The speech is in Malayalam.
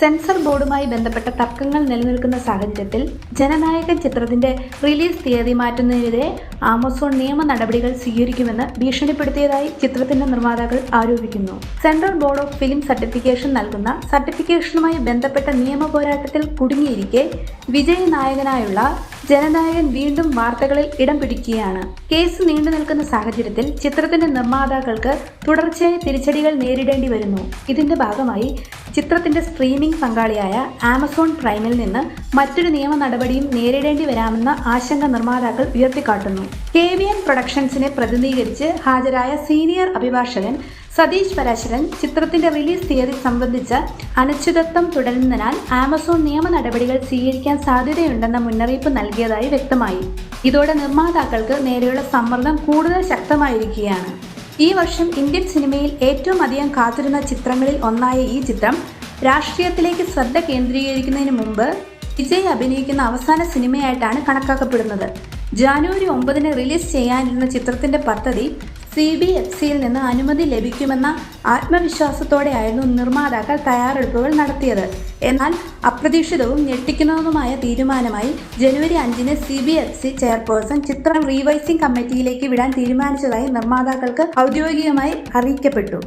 സെൻസർ ബോർഡുമായി ബന്ധപ്പെട്ട തർക്കങ്ങൾ നിലനിൽക്കുന്ന സാഹചര്യത്തിൽ ജനനായകൻ ചിത്രത്തിന്റെ റിലീസ് തീയതി മാറ്റുന്നതിനെതിരെ ആമസോൺ നിയമ നടപടികൾ സ്വീകരിക്കുമെന്ന് ഭീഷണിപ്പെടുത്തിയതായി ചിത്രത്തിന്റെ നിർമ്മാതാക്കൾ ആരോപിക്കുന്നു. Central board of film certification നൽകുന്ന സർട്ടിഫിക്കേഷനുമായി ബന്ധപ്പെട്ട നിയമ പോരാട്ടത്തിൽ കുടുങ്ങിയിരിക്കെ വിജയ് നായകനായുള്ള ജനനായകൻ വീണ്ടും വാർത്തകളിൽ ഇടം പിടിക്കുകയാണ്. കേസ് നീണ്ടു നിൽക്കുന്ന സാഹചര്യത്തിൽ ചിത്രത്തിന്റെ നിർമ്മാതാക്കൾക്ക് തുടർച്ചയായ തിരിച്ചടികൾ നേരിടേണ്ടി വരുന്നു. ഇതിന്റെ ഭാഗമായി ചിത്രത്തിന്റെ സ്ട്രീമിംഗ് പങ്കാളിയായ ആമസോൺ പ്രൈമിൽ നിന്ന് മറ്റൊരു നിയമ നടപടിയും നേരിടേണ്ടി വരാമെന്ന ആശങ്ക നിർമ്മാതാക്കൾ ഉയർത്തിക്കാട്ടുന്നു. കെ വി എൻ പ്രൊഡക്ഷൻസിനെ പ്രതിനിധീകരിച്ച് ഹാജരായ സീനിയർ അഭിഭാഷകൻ സതീഷ് പരാശരൻ ചിത്രത്തിന്റെ റിലീസ് തീയതി സംബന്ധിച്ച അനിശ്ചിതത്വം തുടരുന്നതിനാൽ ആമസോൺ നിയമ നടപടികൾ സ്വീകരിക്കാൻ സാധ്യതയുണ്ടെന്ന മുന്നറിയിപ്പ് നൽകിയതായി വ്യക്തമായി. ഇതോടെ നിർമ്മാതാക്കൾക്ക് നേരെയുള്ള സമ്മർദ്ദം കൂടുതൽ ശക്തമായിരിക്കുകയാണ്. ഈ വർഷം ഇന്ത്യൻ സിനിമയിൽ ഏറ്റവും അധികം കാത്തിരുന്ന ചിത്രങ്ങളിൽ ഒന്നായ ഈ ചിത്രം രാഷ്ട്രീയത്തിലേക്ക് ശ്രദ്ധ കേന്ദ്രീകരിക്കുന്നതിന് മുമ്പ് വിജയ് അഭിനയിക്കുന്ന അവസാന സിനിമയായിട്ടാണ് കണക്കാക്കപ്പെടുന്നത്. ജാനുവരി ഒമ്പതിന് റിലീസ് ചെയ്യാനിരുന്ന ചിത്രത്തിന്റെ പദ്ധതി സി ബി എഫ് സിയിൽ നിന്ന് അനുമതി ലഭിക്കുമെന്ന ആത്മവിശ്വാസത്തോടെയായിരുന്നു നിർമ്മാതാക്കൾ തയ്യാറെടുപ്പുകൾ നടത്തിയത്. എന്നാൽ അപ്രതീക്ഷിതവും ഞെട്ടിക്കുന്നതുമായ തീരുമാനമായി ജനുവരി അഞ്ചിന് C B F C chairperson ചിത്രം റീവൈസിംഗ് കമ്മിറ്റിയിലേക്ക് വിടാൻ തീരുമാനിച്ചതായി നിർമ്മാതാക്കൾക്ക് ഔദ്യോഗികമായി അറിയിക്കപ്പെട്ടു.